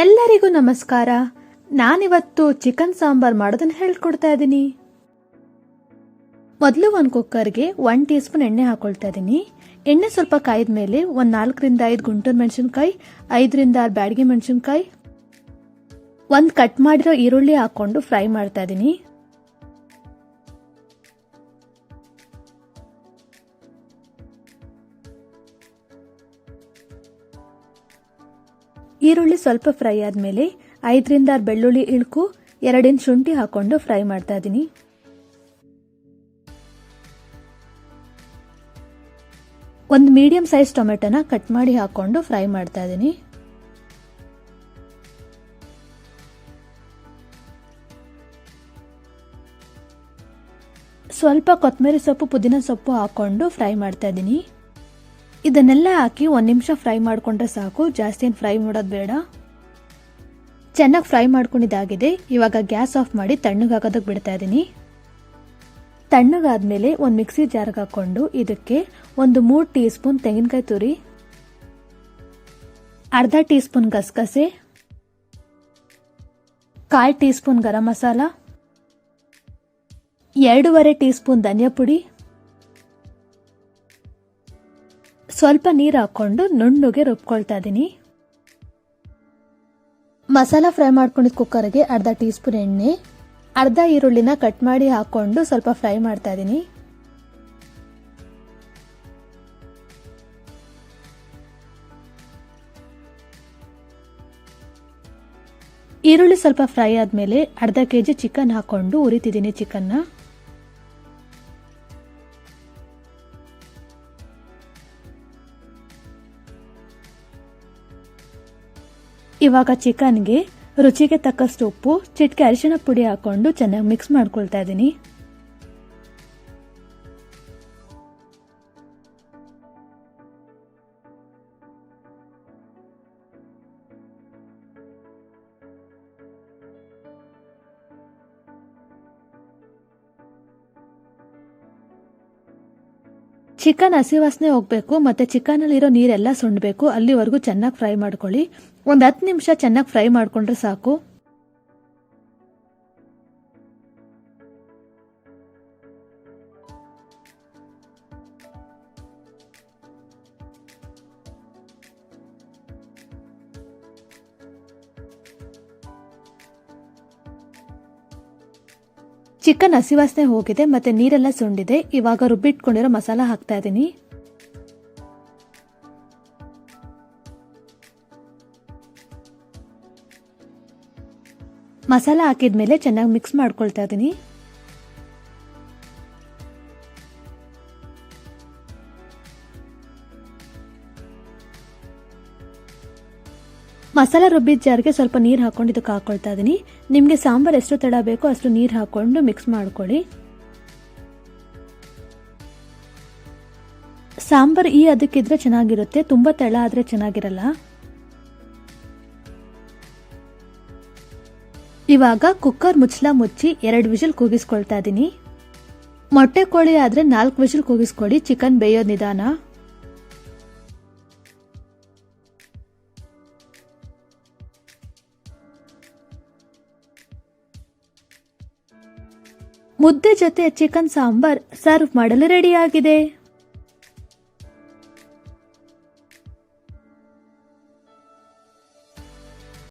ಎಲ್ಲರಿಗೂ ನಮಸ್ಕಾರ. ನಾನಿವತ್ತು ಚಿಕನ್ ಸಾಂಬಾರ್ ಮಾಡೋದನ್ನ ಹೇಳ್ಕೊಡ್ತಾ ಇದ್ದೀನಿ. ಮೊದಲು ಒಂದು ಕುಕ್ಕರ್ಗೆ ಒನ್ ಟೀ ಸ್ಪೂನ್ ಎಣ್ಣೆ ಹಾಕೊಳ್ತಾ ಇದ್ದೀನಿ. ಎಣ್ಣೆ ಸ್ವಲ್ಪ ಕಾಯ್ದ ಮೇಲೆ ಒಂದು ನಾಲ್ಕರಿಂದ ಐದು ಗುಂಟೂರು ಮೆಣಸಿನ್ಕಾಯಿ, ಐದರಿಂದ ಆರು ಬ್ಯಾಡಿಗೆ ಮೆಣಸಿನ್ಕಾಯಿ, ಒಂದು ಕಟ್ ಮಾಡಿರೋ ಈರುಳ್ಳಿ ಹಾಕೊಂಡು ಫ್ರೈ ಮಾಡ್ತಾ ಇದ್ದೀನಿ. ಈರುಳ್ಳಿ ಸ್ವಲ್ಪ ಫ್ರೈ ಆದಮೇಲೆ ಐದರಿಂದ ಆರು ಬೆಳ್ಳುಳ್ಳಿ ಇಳ್ಕು, ಎರಡಿನ ಶುಂಠಿ ಹಾಕೊಂಡು ಫ್ರೈ ಮಾಡ್ತಾ ಇದ್ದೀನಿ ಒಂದು ಮೀಡಿಯಂ ಸೈಜ್ ಟೊಮೆಟೊನ ಕಟ್ ಮಾಡಿ ಹಾಕೊಂಡು ಫ್ರೈ ಮಾಡ್ತಾ ಇದ್ದೀನಿ ಸ್ವಲ್ಪ ಕೊತ್ತಂಬರಿ ಸೊಪ್ಪು, ಪುದೀನ ಸೊಪ್ಪು ಹಾಕೊಂಡು ಫ್ರೈ ಮಾಡ್ತಾ ಇದ್ದೀನಿ ಇದನ್ನೆಲ್ಲ ಹಾಕಿ ಒಂದು ನಿಮಿಷ ಫ್ರೈ ಮಾಡಿಕೊಂಡ್ರೆ ಸಾಕು. ಜಾಸ್ತಿ ಏನು ಫ್ರೈ ಮಾಡೋದು ಬೇಡ. ಚೆನ್ನಾಗಿ ಫ್ರೈ ಮಾಡ್ಕೊಂಡಿದ್ದಾಗಿದೆ ಇವಾಗ ಗ್ಯಾಸ್ ಆಫ್ ಮಾಡಿ ತಣ್ಣಗಾಗೋದಕ್ಕೆ ಬಿಡ್ತಾ ಇದ್ದೀನಿ ತಣ್ಣಗಾದ್ಮೇಲೆ ಒಂದು ಮಿಕ್ಸಿ ಜಾರ್ಗೆ ಹಾಕೊಂಡು ಇದಕ್ಕೆ ಒಂದು ಮೂರು ಟೀ ಸ್ಪೂನ್ ತೆಂಗಿನಕಾಯಿ ತುರಿ, ಅರ್ಧ ಟೀ ಸ್ಪೂನ್ ಗಸಗಸೆ, ಕಾಲು ಟೀ ಸ್ಪೂನ್ ಗರಂ ಮಸಾಲ, ಎರಡೂವರೆ ಟೀ ಸ್ಪೂನ್ ಧನಿಯಾ ಪುಡಿ ಸ್ವಲ್ಪ ನೀರು ಹಾಕೊಂಡು ನುಣ್ಣುಗೆ ರುಬ್ಕೊಳ್ತಾ ಇದ್ದೀನಿ ಮಸಾಲ ಫ್ರೈ ಮಾಡ್ಕೊಂಡಿದ್ದ ಕುಕ್ಕರ್ಗೆ ಅರ್ಧ ಟೀ ಸ್ಪೂನ್ ಎಣ್ಣೆ, ಅರ್ಧ ಈರುಳ್ಳಿನ ಕಟ್ ಮಾಡಿ ಹಾಕೊಂಡು ಸ್ವಲ್ಪ ಫ್ರೈ ಮಾಡ್ತಾ ಇದ್ದೀನಿ ಈರುಳ್ಳಿ ಸ್ವಲ್ಪ ಫ್ರೈ ಆದಮೇಲೆ ಅರ್ಧ ಕೆ ಜಿ ಚಿಕನ್ ಹಾಕೊಂಡು ಉರಿತಿದ್ದೀನಿ ಚಿಕನ್ನ. ಇವಾಗ ಚಿಕನ್ಗೆ ರುಚಿಗೆ ತಕ್ಕಷ್ಟು ಉಪ್ಪು ಚಿಟಿಕೆ ಅರಿಶಿನ ಪುಡಿ ಹಾಕೊಂಡು ಚೆನ್ನಾಗಿ ಮಿಕ್ಸ್ ಮಾಡ್ಕೊಳ್ತಾ ಇದ್ದೀನಿ ಚಿಕನ್ ಹಸಿ ವಾಸನೆ ಹೋಗ್ಬೇಕು, ಮತ್ತೆ ಚಿಕನ್ ಅಲ್ಲಿರೋ ನೀರೆಲ್ಲ ಸುಂಡ್ಬೇಕು ಅಲ್ಲಿವರೆಗೂ ಚೆನ್ನಾಗಿ ಫ್ರೈ ಮಾಡ್ಕೊಳ್ಳಿ. ಒಂದು ಹತ್ತು ನಿಮಿಷ ಚೆನ್ನಾಗಿ ಫ್ರೈ ಮಾಡ್ಕೊಂಡ್ರೆ ಸಾಕು. ಚಿಕನ್ ಹಸಿ ವಾಸನೆ ಹೋಗಿದೆ, ಮತ್ತೆ ನೀರೆಲ್ಲ ಸುಂಡಿದೆ. ಇವಾಗ ರುಬ್ಬಿಟ್ಕೊಂಡಿರೋ ಮಸಾಲ ಹಾಕ್ತಾ ಇದ್ದೀನಿ. ಮಸಾಲ ಹಾಕಿದ್ಮೇಲೆ ಚೆನ್ನಾಗಿ ಮಿಕ್ಸ್ ಮಾಡ್ಕೊಳ್ತಾ ಇದ್ದೀನಿ. ಮಸಾಲ ರುಬ್ಬಿದ ಜಾರ್ಗೆ ಸ್ವಲ್ಪ ನೀರು ಹಾಕ್ಕೊಂಡು ಇದಕ್ಕೆ ಹಾಕ್ಕೊಳ್ತಾ ಇದ್ದೀನಿ ನಿಮಗೆ ಸಾಂಬಾರ್ ಎಷ್ಟು ತಡ ಬೇಕೋ ಅಷ್ಟು ನೀರು ಹಾಕೊಂಡು ಮಿಕ್ಸ್ ಮಾಡ್ಕೊಳ್ಳಿ. ಸಾಂಬಾರ್ ಈ ಅದಕ್ಕಿದ್ರೆ ಚೆನ್ನಾಗಿರುತ್ತೆ, ತುಂಬ ತೆಳ ಆದರೆ ಚೆನ್ನಾಗಿರಲ್ಲ. ಇವಾಗ ಕುಕ್ಕರ್ ಮುಚ್ಚಲ ಮುಚ್ಚಿ ಎರಡು ವಿಷಲ್ ಕೂಗಿಸ್ಕೊಳ್ತಾ ಇದ್ದೀನಿ ಮೊಟ್ಟೆ ಕೋಳಿ ಆದರೆ ನಾಲ್ಕು ವಿಷಲ್ ಕೂಗಿಸ್ಕೊಳ್ಳಿ, ಚಿಕನ್ ಬೇಯೋ ನಿಧಾನ. ಮುದ್ದೆ ಜೊತೆ ಚಿಕನ್ ಸಾಂಬಾರ್ ಸರ್ವ್ ಮಾಡಲು ರೆಡಿಯಾಗಿದೆ